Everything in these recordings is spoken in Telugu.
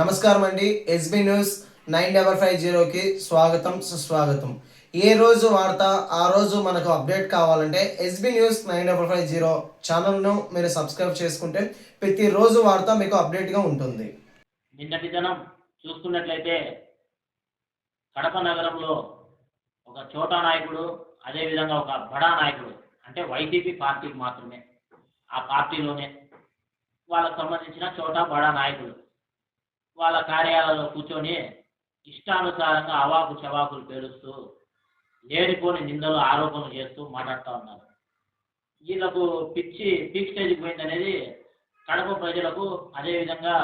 నమస్కారం అండి. SB news nine double five జీరోకి స్వాగతం సుస్వాగతం. ఏ రోజు వార్త ఆ రోజు మనకు అప్డేట్ కావాలంటే SB news nine double five zero ఛానల్ను మీరు సబ్స్క్రైబ్ చేసుకుంటే ప్రతిరోజు వార్త మీకు అప్డేట్గా ఉంటుంది. నిన్నటి దినం చూసుకున్నట్లయితే కడప నగరంలో ఒక చోటా నాయకుడు అదేవిధంగా ఒక బడా నాయకుడు అంటే వైసీపీ పార్టీకి మాత్రమే ఆ పార్టీలోనే వాళ్ళకు సంబంధించిన చోటా బడా నాయకుడు వాళ్ళ కార్యాలయంలో కూర్చొని ఇష్టానుసారంగా అవాకు చవాకులు పేరుస్తూ లేనిపోని నిందలు ఆరోపణలు చేస్తూ మాట్లాడుతూ ఉన్నారు. వీళ్ళకు పిచ్చి పీక్ స్టేజ్కి పోయిందనేది కడప ప్రజలకు అదేవిధంగా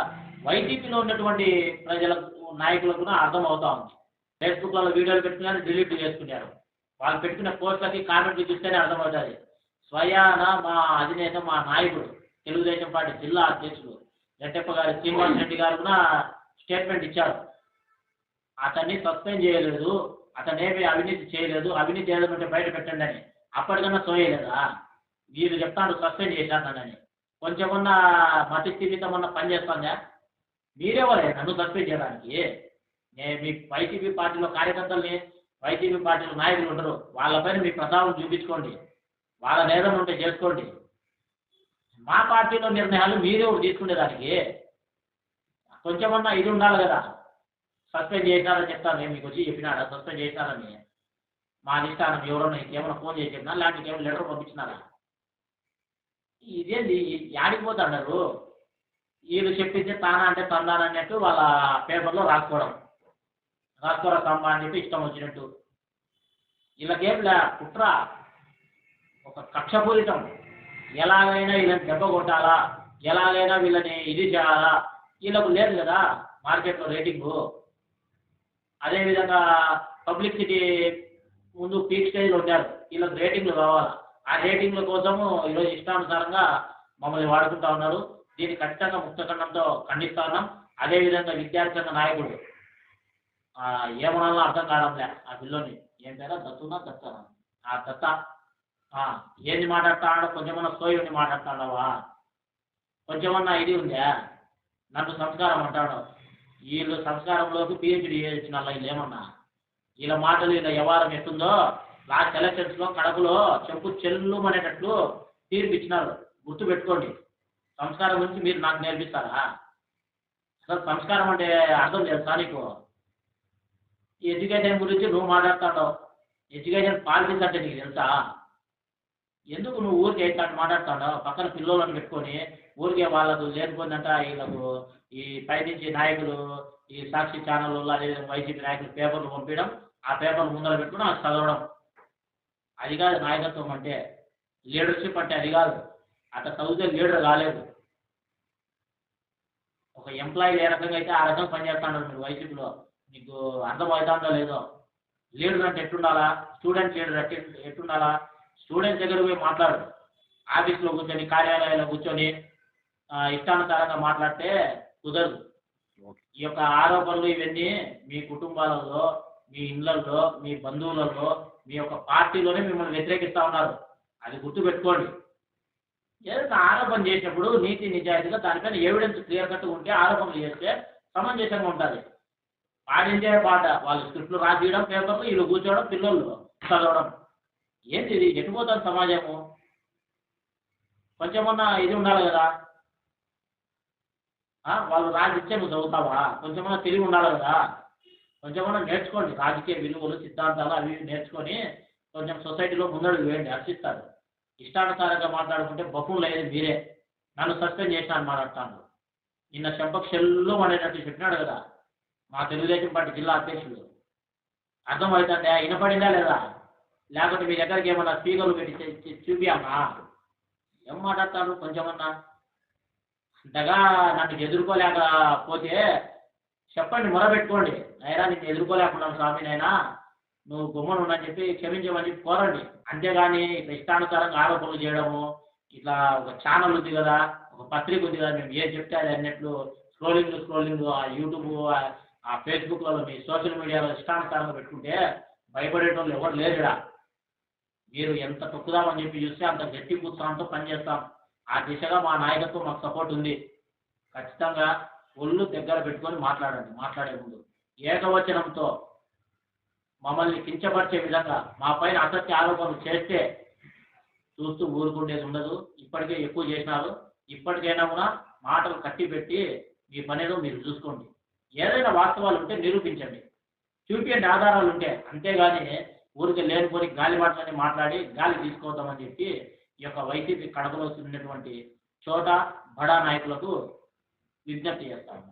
వైసీపీలో ఉన్నటువంటి ప్రజలకు నాయకులకు కూడా అర్థం అవుతా ఉంది ఫేస్బుక్లలో వీడియోలు పెట్టుకున్నారు డిలీట్ చేసుకున్నారు. వాళ్ళు పెట్టుకున్న పోస్టులకి కామెంట్లు చూస్తేనే అర్థమవుతుంది. స్వయాన మా అధినేత మా నాయకుడు తెలుగుదేశం పార్టీ జిల్లా అధ్యక్షుడు రెడ్డప్ప గారు శ్రీనివాస్ రెడ్డి గారు కూడా స్టేట్మెంట్ ఇచ్చారు. అతన్ని సస్పెండ్ చేయలేదు. అతనేమి అవినీతి చేయలేదు. అవినీతి ఏదైనా బయట పెట్టండి అని. అప్పటికన్నా సోయలేదా మీరు చెప్తాను సస్పెండ్ చేశానని. కొంచెమన్నా మతి స్థిమితం అన్న పని చేస్తానా మీరెవరే? నన్ను సస్పెండ్ చేయడానికి? నేను మీ వైసీపీ పార్టీలో కార్యకర్తల్ని వైసీపీ పార్టీలో నాయకులు ఉండరు. వాళ్ళపైన మీ ప్రతాపం చూపించుకోండి. వాళ్ళ నేరం ఉంటే చేసుకోండి. మా పార్టీలో నిర్ణయాలు మీరే ఒకటి తీసుకునేదానికి. కొంచెమన్నా ఇది ఉండాలి కదా. సస్పెండ్ చేసినారని చెప్తాను నేను మీకు వచ్చి చెప్పినాడా? సస్పెండ్ చేసినారని. మా అధిష్టానం ఎవరన్నా ఇంకేమైనా ఫోన్ చేసి చెప్పినా లాంటి ఏమైనా లెటర్ పంపించినారా? ఇదేంది? యాడికి పోతాడారు వీళ్ళు చెప్పింది తానా అంటే తందానా అన్నట్టు వాళ్ళ పేపర్లో రాసుకోవడం. రాసుకోరా తమ్మ అని చెప్పి ఇష్టం వచ్చినట్టు. వీళ్ళకేం లే కుట్ర. ఒక కక్షపూరితం. ఎలాగైనా వీళ్ళని దెబ్బ కొట్టాలా? ఎలాగైనా వీళ్ళని ఇది చేయాలా? వీళ్ళకు లేదు కదా మార్కెట్లో రేటింగు. అదేవిధంగా పబ్లిసిటీ ముందు పీక్ స్టేజ్లో ఉంటారు. వీళ్ళకి రేటింగ్లు కావాలా? ఆ రేటింగ్ల కోసము ఈరోజు ఇష్టానుసారంగా మమ్మల్ని వాడుకుంటా ఉన్నారు. దీన్ని ఖచ్చితంగా ముక్తఖండంతో ఖండిస్తా ఉన్నాం. అదేవిధంగా విద్యార్థి సంఘ నాయకుడు ఆ, ఏమనాలో అర్థం కావడంలే ఆ పిల్లోని ఏం పేరా? దత్తునా? దత్తానా? ఆ దత్త. ఏంది మాట్లాడుతున్నాడో కొంచెమన్నా సోయి ఉండి మాట్లాడుతున్నావా కొంచెమన్నా ఇది ఉందా? నన్ను సంస్కారం అంటాడు. వీళ్ళు సంస్కారంలోకి పిహెచ్డి చేసిన వాళ్ళు వీళ్ళు ఏమన్నా వీళ్ళ మాటలు వీళ్ళ వ్యవహారం ఎట్టుందో లాస్ట్ ఎలక్షన్స్లో కడపలో చెప్పు చెల్లు అనేటట్లు తీర్పు ఇచ్చినారు గుర్తు పెట్టుకోండి సంస్కారం గురించి మీరు నాకు నేర్పిస్తారా? అసలు సంస్కారం అంటే అర్థం తెలుసా నీకు? ఈ ఎడ్యుకేషన్ గురించి నువ్వు మాట్లాడుతున్నావు ఎడ్యుకేషన్ పాలిటిక్స్ అంటే నీకు తెలుసా? ఎందుకు నువ్వు ఊరికే ఏంటంటే మాట్లాడుతున్నావు? పక్కన పిల్లలను పెట్టుకొని ఊరికే వాళ్ళకు లేనిపోయిందంట వీళ్ళకు ఈ పైనుంచి నాయకులు ఈ సాక్షి ఛానల్ అదేవిధంగా వైసీపీ నాయకులు పేపర్లు పంపించడం ఆ పేపర్లు ముందర పెట్టుకుని అది చదవడం. అది కాదు నాయకత్వం అంటే లీడర్షిప్ అంటే అది కాదు. అట్లా చదివితే లీడర్ కాలేదు. ఒక ఎంప్లాయీ ఏ రకంగా అయితే ఆ రకంగా పనిచేస్తాడు మీరు వైసీపీలో. మీకు అర్థమవుతుందో లేదో. లీడర్ అంటే ఎట్టుండాలా? స్టూడెంట్ లీడర్ ఎట్టు ఎట్టుండాలా? స్టూడెంట్స్ దగ్గర పోయి మాట్లాడు. ఆఫీస్లో కూర్చొని కార్యాలయంలో కూర్చొని ఇష్టానుసారంగా మాట్లాడితే కుదరదు. ఈ యొక్క ఆరోపణలు ఇవన్నీ మీ కుటుంబాలలో మీ ఇళ్ళలో మీ బంధువులలో మీ యొక్క పార్టీలోనే మిమ్మల్ని వ్యతిరేకిస్తూ ఉన్నారు. అది గుర్తుపెట్టుకోండి. ఏదైనా ఆరోపణ చేసినప్పుడు నీతి నిజాయితీగా దానిపైన ఎవిడెన్స్ క్లియర్ కట్ ఉంటే ఆరోపణలు చేస్తే సమంజసంగా ఉంటుంది. పాటించే పాట వాళ్ళు స్క్రిప్ట్లు రాసియడం పేపర్లు వీళ్ళు కూర్చోవడం పిల్లలు చదవడం. ఏంటి ఇది ఎటుపోతుంది సమాజము? కొంచెమన్నా ఇది ఉండాలి కదా. వాళ్ళు రాజకీయం చదువుతావా? కొంచెమన్నా తెలివి ఉండాలి కదా. కొంచెమన్నా నేర్చుకోండి. రాజకీయ విలువలు సిద్ధాంతాలు అవి నేర్చుకొని కొంచెం సొసైటీలో ముందడుగు వేయండి హర్షిస్తారు. ఇష్టానుసారంగా మాట్లాడుకుంటే బహుళ లేదు మీరే. నన్ను సస్పెండ్ చేసినాను మాట్లాడతాను. నిన్న చెంపకు చెల్లు అనేటట్టు చెప్పినాడు కదా. మా తెలుగుదేశం పార్టీ జిల్లా అధ్యక్షుడు. అర్థమవుతుందా వినపడిందా లేదా? లేకపోతే మీ దగ్గరికి ఏమన్నా స్పీకర్లు పెట్టి చూ- ఏం మాట్లాడతాడు కొంచెమన్నా? అంతగా నన్ను ఎదుర్కోలేకపోతే చెప్పండి మొరబెట్టుకోండి నైనా నేను ఎదుర్కోలేకున్నాను స్వామి నైనా నువ్వు గుమ్మను అని చెప్పి క్షమించమని చెప్పి కోరండి. అంతేగాని ఇట్లా ఇష్టానుసారంగా ఆరోపణలు చేయడము ఇట్లా ఒక ఛానల్ ఉంది కదా ఒక పత్రిక ఉంది కదా మేము ఏం చెప్తే అది అన్నట్లు స్క్రోలింగ్ స్క్రోలింగ్ ఆ యూట్యూబ్ ఆ- ఆ ఫేస్బుక్లలో మీ సోషల్ మీడియాలో ఇష్టానుసారంగా పెట్టుకుంటే భయపడేటోళ్ళు ఎవరు లేరుడా మీరు ఎంత తొక్కుదామని చెప్పి చూస్తే అంత గట్టి ఉత్సాహంతో పనిచేస్తాం ఆ దిశగా మా నాయకత్వం మాకు సపోర్ట్ ఉంది. ఖచ్చితంగా ఒళ్ళు దగ్గర పెట్టుకొని మాట్లాడండి మాట్లాడే ముందు. ఏకవచనంతో మమ్మల్ని కించపరిచే విధంగా మా పైన అసత్య ఆరోపణలు చేస్తే చూస్తూ ఊరుకుండేది ఉండదు. ఇప్పటికే ఎక్కువ చేసినారు. ఇప్పటికైనా కూడా మాటలు కట్టి పెట్టి మీ పనేదో మీరు చూసుకోండి. ఏదైనా వాస్తవాలు ఉంటే నిరూపించండి. చూపించండి ఆధారాలు ఉంటే అంతేగాని ఊరికి లేనిపోని గాలి మాటలని మాట్లాడి గాలి తీసుకోవద్దామని చెప్పి ఈ యొక్క వైసీపీ కడపలో ఉన్నటువంటి చోట బడా నాయకులకు విజ్ఞప్తి చేస్తాము